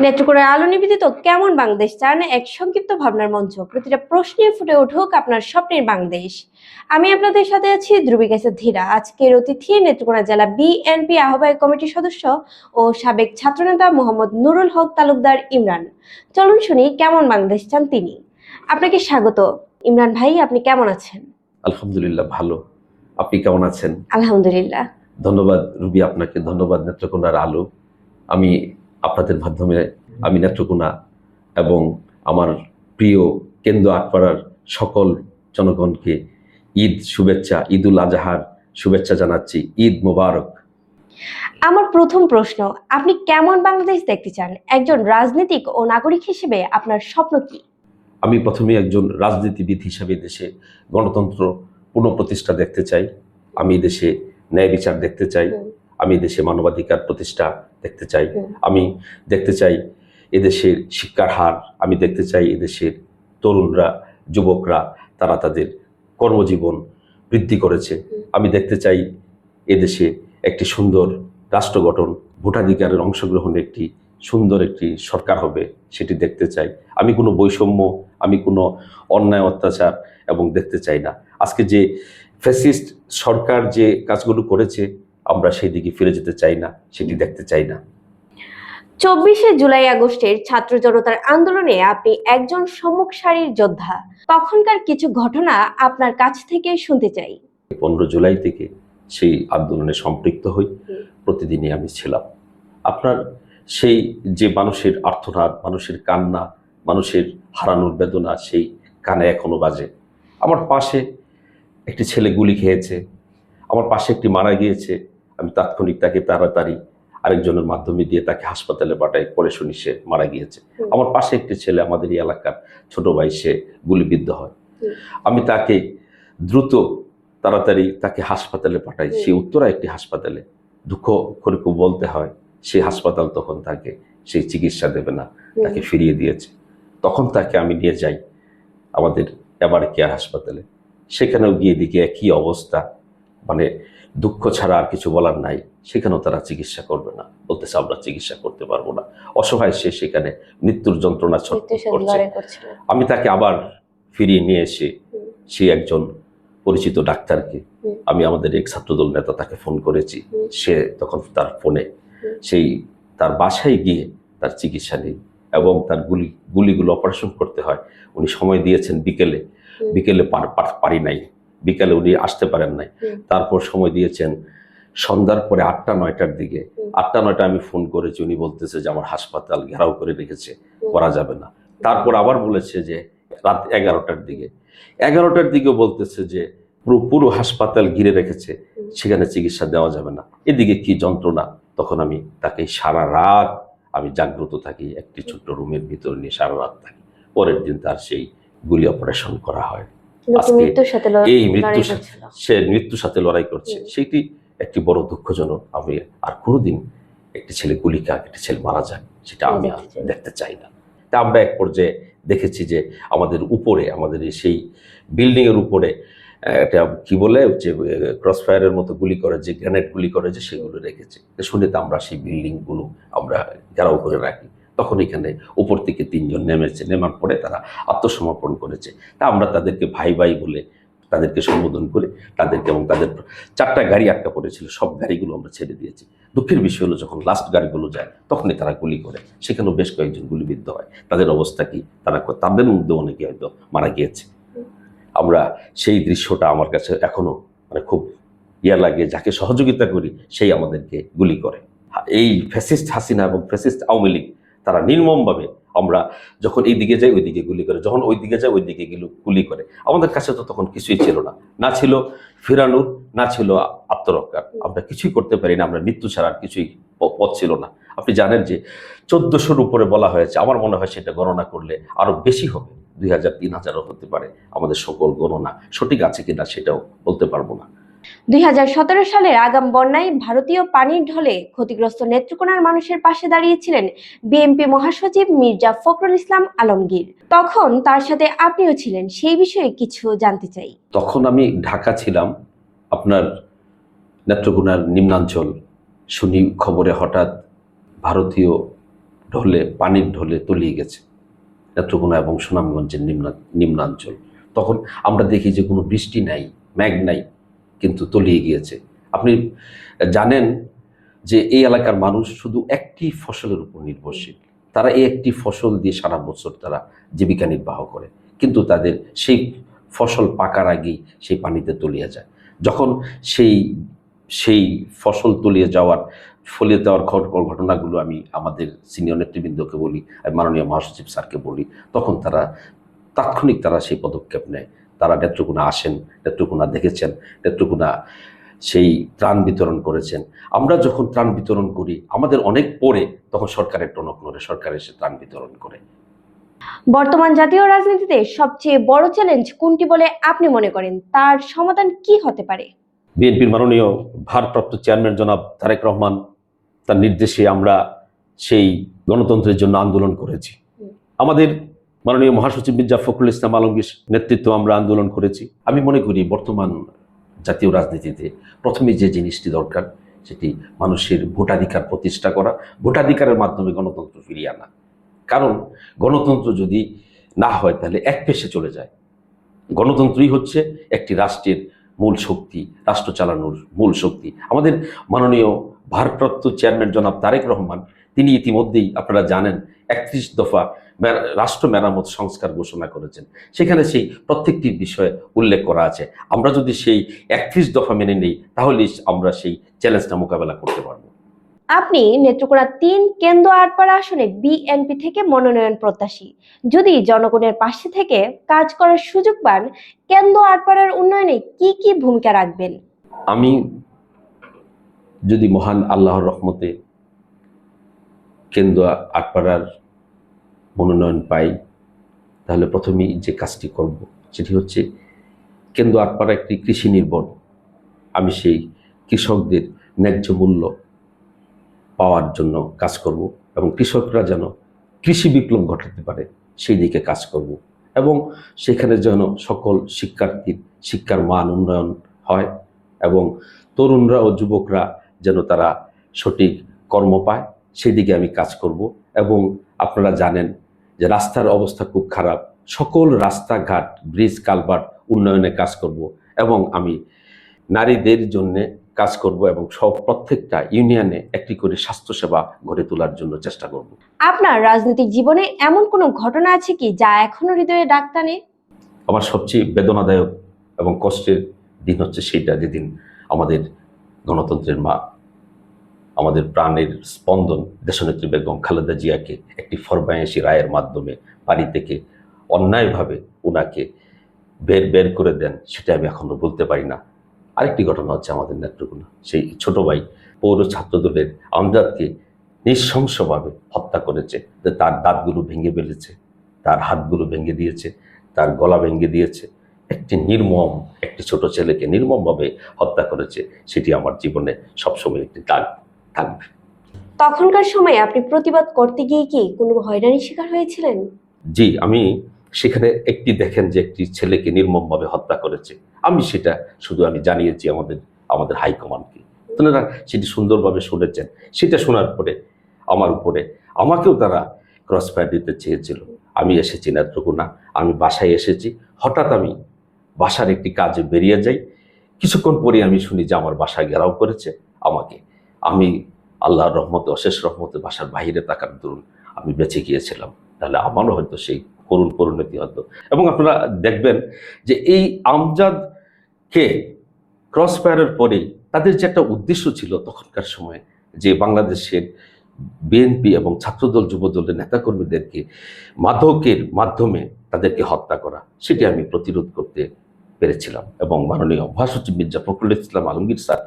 নেত্রকোনার আলো নিবেদিত কেমন বাংলাদেশ চান এক সংক্ষিপ্ত ভাবনার মঞ্চ। প্রতিটা প্রশ্নে ফুটে উঠুক আপনার স্বপ্নের বাংলাদেশ। আমি আপনাদের সাথে আছি ধ্রুবিকাসে ধীরা। আজকের অতিথি নেত্রকোনা জেলা বিএনপি আহ্বায়ক কমিটির সদস্য ও সাবেক ছাত্রনেতা মোহাম্মদ নুরুল হক তালুকদার ইমরান। চলুন শুনি কেমন বাংলাদেশ চান তিনি। আপনাকে স্বাগত। ইমরান ভাই আপনি কেমন আছেন? আলহামদুলিল্লাহ ভালো। আপনি কেমন আছেন? আলহামদুলিল্লাহ। ধন্যবাদ রুবি আপনাকে ধন্যবাদ নেত্রকোনার আলো। আমি আপনাদের মাধ্যমে আমি নেত্রকোনা এবং আমার প্রিয় কেন্দ্র আটপাড়ার সকল জনগণকে ঈদ শুভেচ্ছা ঈদ উল আজহার শুভেচ্ছা জানাচ্ছি। ঈদ মোবারক। আমার প্রথম প্রশ্ন আপনি কেমন বাংলাদেশ দেখতে চান? একজন রাজনীতিক ও নাগরিক হিসেবে আপনার স্বপ্ন কি? আমি প্রথমে একজন রাজনীতিবিদ হিসেবে দেশে গণতন্ত্র পুনঃপ্রতিষ্ঠা দেখতে চাই। আমি দেশে ন্যায় বিচার দেখতে চাই। আমি দেশে মানবাধিকার প্রতিষ্ঠা দেখতে চাই। আমি দেখতে চাই এদেশের শিক্ষার হার আমি দেখতে চাই এদেশের তরুণরা যুবকরা তারা তাদের কর্মজীবন বৃদ্ধি করেছে। আমি দেখতে চাই এদেশে একটি সুন্দর রাষ্ট্র গঠন ভোটাধিকারের অংশগ্রহণে একটি সুন্দর একটি সরকার হবে সেটি দেখতে চাই। আমি কোনো বৈষম্য আমি কোনো অন্যায় অত্যাচার এবং দেখতে চাই না। আজকে যে ফ্যাসিস্ট সরকার যে কাজগুলো করেছে আমরা সেই দিকে ফিরে যেতে চাই না সেটি দেখতে চাই না। চব্বিশে জুলাই আগস্টের ছাত্র জনতার আন্দোলনে আপনি একজন সম্মুখ সারির যোদ্ধা। তখনকার কিছু ঘটনা আপনার কাছ থেকে শুনতে চাই। পনেরো জুলাই থেকে সেই আন্দোলনে সম্পৃক্ত হই প্রতিদিনই আমি ছিলাম। আপনার সেই যে মানুষের আর্থনাদ মানুষের কান্না মানুষের হারানোর বেদনা সেই কানে এখনও বাজে। আমার পাশে একটি ছেলে গুলি খেয়েছে আমার পাশে একটি মারা গিয়েছে আমি তাৎক্ষণিক তাকে তাড়াতাড়ি আরেকজনের মাধ্যমে দিয়ে তাকে হাসপাতালে পাঠাই পরে শুনি সে মারা গিয়েছে। আমার পাশে একটি ছেলে আমাদের এই এলাকার ছোট ভাই সে গুলিবিদ্ধ হয়। আমি তাকে দ্রুত তাড়াতাড়ি তাকে হাসপাতালে পাঠাই। সে উত্তরা একটি হাসপাতালে। দুঃখ করে খুব বলতে হয় সেই হাসপাতাল তখন তাকে সেই চিকিৎসা দেবে না তাকে ফিরিয়ে দিয়েছে। তখন তাকে আমি নিয়ে যাই আমাদের এবার কেয়ার হাসপাতালে। সেখানেও গিয়ে দেখি একই অবস্থা মানে দুঃখ ছাড়া আর কিছু বলার নাই সেখানেও তারা চিকিৎসা করবে না। বলতেছে আমরা চিকিৎসা করতে পারব না। অসহায় সে সেখানে মৃত্যুর যন্ত্রণা করছে। আমি তাকে আবার ফিরিয়ে নিয়ে এসে সে একজন পরিচিত ডাক্তারকে আমি আমাদের এক ছাত্রদল নেতা তাকে ফোন করেছি। সে তখন তার ফোনে সেই তার বাসায় গিয়ে তার চিকিৎসা নেই এবং তার গুলি গুলিগুলো অপারেশন করতে হয়। উনি সময় দিয়েছেন বিকেলে। বিকেলে পারি নাই। বিকেলে উনি আসতে পারেন নাই। তারপর সময় দিয়েছেন সন্ধ্যার পরে আটটা নয়টার দিকে। আটটা নয়টা আমি ফোন করেছি উনি বলতেছে যে আমার হাসপাতাল ঘেরাও করে রেখেছে করা যাবে না। তারপর আবার বলেছে যে রাত এগারোটার দিকে। এগারোটার দিকেও বলতেছে যে পুরো পুরো হাসপাতাল ঘিরে রেখেছে সেখানে চিকিৎসা দেওয়া যাবে না। এদিকে কি যন্ত্রণা? তখন আমি তাকে সারা রাত আমি জাগ্রত থাকি একটি ছোট্ট রুমের ভিতরে নিয়ে সারা রাত থাকি। পরের দিন তার সেই গুলি অপারেশন করা হয়। আজকে এই মৃত্যুর সে মৃত্যুর সাথে লড়াই করছে। সেটি একটি বড় দুঃখজনক আমি আর কোনোদিন একটি ছেলে গুলি খাক একটি ছেলে মারা যায় সেটা আমি আর দেখতে চাই না। তা আমরা এক পর্যায়ে দেখেছি যে আমাদের উপরে আমাদের সেই বিল্ডিং এর উপরে একটা কি বলে যে ক্রস ফায়ারের মতো গুলি করে যে গ্রেনেড গুলি করে যে সেগুলো রেখেছে। শুনে তো আমরা সেই বিল্ডিংগুলো আমরা ঘেরাও করে রাখি। তখন এখানে উপর থেকে তিনজন নেমেছে, নেমার পরে তারা আত্মসমর্পণ করেছে। তা আমরা তাদেরকে ভাই ভাই বলে তাদেরকে সম্বোধন করে তাদেরকে এবং তাদের চারটা গাড়ি আটকা পড়েছিল, সব গাড়িগুলো আমরা ছেড়ে দিয়েছি। দুঃখের বিষয় হলো যখন লাস্ট গাড়িগুলো যায়, তখনই তারা গুলি করে। সেখানেও বেশ কয়েকজন গুলিবিদ্ধ হয়। তাদের অবস্থা কি? তারা তাদের মধ্যে অনেকে হয়তো মারা গিয়েছে। আমরা সেই দৃশ্যটা আমার কাছে এখনও মানে খুব ইয়া লাগে, যাকে সহযোগিতা করি, সেই আমাদেরকে গুলি করে। এই ফ্যাসিস্ট হাসিনা এবং ফ্যাসিস্ট আওয়ামী লীগ তারা নির্মমভাবে আমরা যখন এই দিকে যাই ওই দিকে গুলি করে। যখন ওই দিকে যাই ওই দিকে গেলে করে। আমাদের কাছে তো তখন কিছুই ছিল না। না ছিল ফিরানোর, না ছিল আত্মরক্ষার। আমরা কিছুই করতে পারি না। আমরা মৃত্যু ছাড়া আর কিছুই পথ ছিল না। আপনি জানেন যে চোদ্দশোর উপরে বলা হয়েছে, আমার মনে হয় সেটা গণনা করলে আরও বেশি হবে। দুই হাজার, তিন হাজারও হতে পারে আমাদের সকল গণনা। সঠিক আছে কিনা সেটাও বলতে পারব না। দুই হাজার সতেরো সালের আগাম বন্যায় ভারতীয় পানির ঢলে ক্ষতিগ্রস্ত নেত্রকোনার মানুষের পাশে দাঁড়িয়েছিলেন বিএনপি মহাসচিব মির্জা ফখরুল ইসলাম আলমগীর। তখন তার সাথে আপনিও ছিলেন, সেই বিষয়ে কিছু জানতে চাই। তখন আমি ঢাকা ছিলাম, আপনার নেত্রকোনার নিম্নাঞ্চল। শুনি খবরে হঠাৎ ভারতীয় ঢলে, পানির ঢলে তলিয়ে গেছে নেত্রকোনা এবং সুনামগঞ্জের নিম্ন, নিম্নাঞ্চল। তখন আমরা দেখি যে কোনো বৃষ্টি নাই ম্যাগ নাই। কিন্তু তলিয়ে গিয়েছে। আপনি জানেন যে এই এলাকার মানুষ শুধু একটি ফসলের উপর নির্ভরশীল। তারা এই একটি ফসল দিয়ে সারা বছর তারা জীবিকা নির্বাহ করে। কিন্তু তাদের সেই ফসল পাকার আগেই সেই পানিতে তলিয়ে যায়। যখন সেই সেই ফসল তলিয়ে যাওয়ার, ফলিয়ে দেওয়ার ঘট- ঘটনাগুলো আমি আমাদের সিনিয়র নেতৃবৃন্দকে বলি, মাননীয় মহাসচিব স্যারকে বলি, তখন তারা তাৎক্ষণিক তারা সেই পদক্ষেপ নেয়। তারা নেত্রকোনা আসেন নেত্রকোনা দেখেছেন নেত্রকোনা সেই ত্রাণ বিতরণ করেছেন। আমরা যখন ত্রাণ বিতরণ করি আমাদের অনেক পরে তখন সরকারের টনক নড়ে সরকার এসে ত্রাণ বিতরণ করে। বর্তমান জাতীয় রাজনীতিতে সবচেয়ে বড় চ্যালেঞ্জ কোনটি বলে আপনি মনে করেন? তার সমাধান কি হতে পারে? বিএনপির মাননীয় ভারপ্রাপ্ত চেয়ারম্যান জনাব তারেক রহমান তার নির্দেশে আমরা সেই গণতন্ত্রের জন্য আন্দোলন করেছি। আমাদের মাননীয় মহাসচিব মির্জা ফখরুল ইসলাম আলমগীর নেতৃত্ব আমরা আন্দোলন করেছি। আমি মনে করি বর্তমান জাতীয় রাজনীতিতে প্রথমে যে জিনিসটি দরকার, সেটি মানুষের ভোটাধিকার প্রতিষ্ঠা করা, ভোটাধিকারের মাধ্যমে গণতন্ত্র ফিরিয়ে আনা। কারণ গণতন্ত্র যদি না হয়, তাহলে এক পেশে চলে যায়। গণতন্ত্রই হচ্ছে একটি রাষ্ট্রের মূল শক্তি, রাষ্ট্র চালানোর মূল শক্তি। আমাদের মাননীয় ভারপ্রাপ্ত চেয়ারম্যান জনাব তারেক রহমান তিনি ইতিমধ্যেই আপনারা জানেন একত্রিশ দফা রাষ্ট্র মেরামত সংস্কার ঘোষণা করেছেন। সেখানে সেই প্রত্যেকটি বিষয়ে উল্লেখ করা আছে। আমরা যদি সেই একত্রিশ দফা মেনে নেই তাহলে আমরা সেই চ্যালেঞ্জটা মোকাবেলা করতে পারব। আপনি নেত্রকোনা তিন কেন্দ্র আটপাড়া আসনে বিএনপি থেকে মনোনয়ন প্রত্যাশী। যদি জনগণের পাশে থেকে কাজ করার সুযোগ পান কেন্দ্র আটপাড়ার উন্নয়নে কি কি ভূমিকা রাখবেন? আমি যদি মহান আল্লাহর রহমতে কেন্দ্র আটপাড়ার মনোনয়ন পাই, তাহলে প্রথমেই যে কাজটি করব সেটি হচ্ছে কেন্দ্র আটপাড়া একটি কৃষি নির্ভর। আমি সেই কৃষকদের ন্যায্য মূল্য পাওয়ার জন্য কাজ করব এবং কৃষকরা যেন কৃষি বিপ্লব ঘটাতে পারে, সেই দিকে কাজ করব এবং সেখানে যেন সকল শিক্ষার্থীর শিক্ষার মান উন্নয়ন হয় এবং তরুণরা ও যুবকরা যেন তারা সঠিক কর্ম পায় সেই দিকে আমি কাজ করব। এবং আপনারা জানেন যে রাস্তার অবস্থা খুব খারাপ। সকল রাস্তাঘাট ব্রিজ কালভার্ট উন্নয়নে কাজ করব এবং আমি নারীদের জন্য কাজ করব এবং সব প্রত্যেকটা ইউনিয়নে একটি করে স্বাস্থ্যসেবা গড়ে তোলার জন্য চেষ্টা করব। আপনার রাজনৈতিক জীবনে এমন কোনো ঘটনা আছে কি যা এখনও হৃদয়ে ডাক টানে? আমার সবচেয়ে বেদনাদায়ক এবং কষ্টের দিন হচ্ছে সেইটা যেদিন আমাদের গণতন্ত্রের মা আমাদের প্রাণের স্পন্দন দেশনেত্রী বেগম খালেদা জিয়াকে একটি ফরমায়েশি রায়ের মাধ্যমে বাড়ি থেকে অন্যায়ভাবে ওনাকে বের বের করে দেন, সেটা আমি এখনও বলতে পারি না। আরেকটি ঘটনা হচ্ছে আমাদের নেত্রকোনা। সেই ছোট ভাই পৌর ছাত্রদলের আমজাদকে নৃশংসভাবে হত্যা করেছে। তার দাঁতগুলো ভেঙে ফেলেছে, তার হাতগুলো ভেঙে দিয়েছে, তার গলা ভেঙে দিয়েছে। একটি নির্মম, একটি ছোট ছেলেকে নির্মমভাবে হত্যা করেছে, সেটি আমার জীবনে সবসময় একটি দাগ। থাকবে। তখনকার সময়ে আপনি প্রতিবাদ করতে গিয়ে কি কোনো হয়রানির শিকার হয়েছিলেন? জি আমি সেখানে একটি দেখেন যে একটি ছেলেকে নির্মমভাবে হত্যা করেছে। আমি সেটা শুধু আমি জানিয়েছি আমাদের আমাদের হাইকমান্ডকে। তারা সেটি সুন্দরভাবে শুনেছেন। সেটা শোনার পরে আমার উপরে আমাকেও তারা ক্রস ফায়ার দিতে চেয়েছিল। আমি এসেছি নেত্রকোনা আমি বাসায় এসেছি। হঠাৎ আমি বাসার একটি কাজে বেরিয়ে যাই। কিছুক্ষণ পরে আমি শুনি যে আমার বাসায় ঘেরাও করেছে আমাকে। আমি আল্লাহর রহমতে, অশেষ রহমতে বাসার বাইরে তাকার দরুন আমি বেঁচে গিয়েছিলাম। তাহলে আমারও হয়তো সেই করুণ পরিণতি হতো। এবং আপনারা দেখবেন যে এই আমজাদকে ক্রস ফায়ারের পরে তাদের যে একটা উদ্দেশ্য ছিল তখনকার সময়ে যে বাংলাদেশের বিএনপি এবং ছাত্রদল, যুবদলের নেতাকর্মীদেরকে মাদকের মাধ্যমে তাদেরকে হত্যা করা, সেটি আমি প্রতিরোধ করতে পেরেছিলাম। এবং মাননীয় মহাসচিব মির্জা ফখরুল ইসলাম আলমগীর স্যার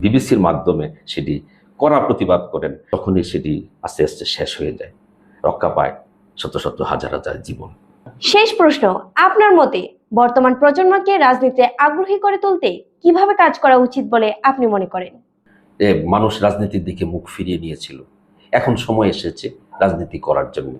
বিবিসির মাধ্যমে সেটি কড়া প্রতিবাদ করেন তখনই সেটি আস্তে আস্তে শেষ হয়ে যায়। রক্ষা পায় শত শত হাজার হাজার জীবন। শেষ প্রশ্ন আপনার মতে বর্তমান প্রজন্মকে রাজনীতিতে আগ্রহী করে তুলতে কীভাবে কাজ করা উচিত বলে আপনি মনে করেন? এ মানুষ রাজনীতির দিকে মুখ ফিরিয়ে নিয়েছিল। এখন সময় এসেছে রাজনীতি করার জন্য।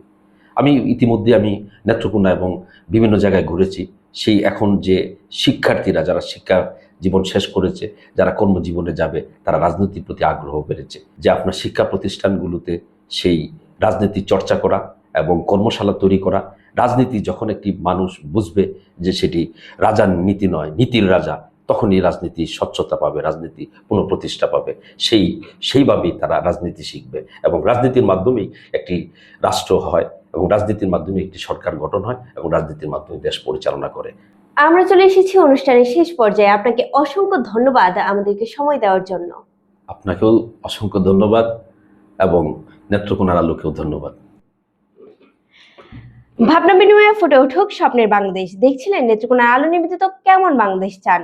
আমি ইতিমধ্যে আমি নেত্রকোনা এবং বিভিন্ন জায়গায় ঘুরেছি। সেই এখন যে শিক্ষার্থীরা যারা শিক্ষা জীবন শেষ করেছে, যারা কর্মজীবনে যাবে, তারা রাজনীতির প্রতি আগ্রহ বেড়েছে। যে আপনার শিক্ষা প্রতিষ্ঠানগুলোতে সেই রাজনীতি চর্চা করা এবং কর্মশালা তৈরি করা, রাজনীতি যখন একটি মানুষ বুঝবে যে সেটি রাজার নীতি নয়, নীতির রাজা, তখনই রাজনীতি স্বচ্ছতা পাবে, রাজনীতি পুনঃপ্রতিষ্ঠা পাবে। সেই, সেইভাবেই তারা রাজনীতি শিখবে এবং রাজনীতির মাধ্যমেই একটি রাষ্ট্র হয় এবং রাজনীতির মাধ্যমে একটি সরকার গঠন হয় এবং রাজনীতির মাধ্যমে দেশ পরিচালনা করে। আমরা চলে এসেছি অনুষ্ঠানের শেষ পর্যায়ে। আপনাকে অসংখ্য ধন্যবাদ আমাদেরকে সময় দেওয়ার জন্য। আপনাকেও অসংখ্য ধন্যবাদ এবং নেত্রকোনার আলোকেও ধন্যবাদ। ভাবনা বিনিময়ে ফুটে উঠুক স্বপ্নের বাংলাদেশ। দেখছিলেন নেত্রকোনা আলো নিবেদিত কেমন বাংলাদেশ চান?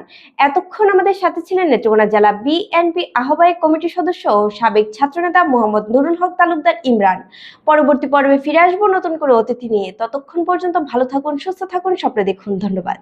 এতক্ষণ আমাদের সাথে ছিলেন নেত্রকোনা জেলা বিএনপি আহ্বায়ক কমিটির সদস্য ও সাবেক ছাত্রনেতা মোহাম্মদ নুরুল হক তালুকদার ইমরান। পরবর্তী পর্বে ফিরে আসব নতুন করে অতিথি নিয়ে। ততক্ষণ পর্যন্ত ভালো থাকুন, সুস্থ থাকুন, স্বপ্নে দেখুন। ধন্যবাদ।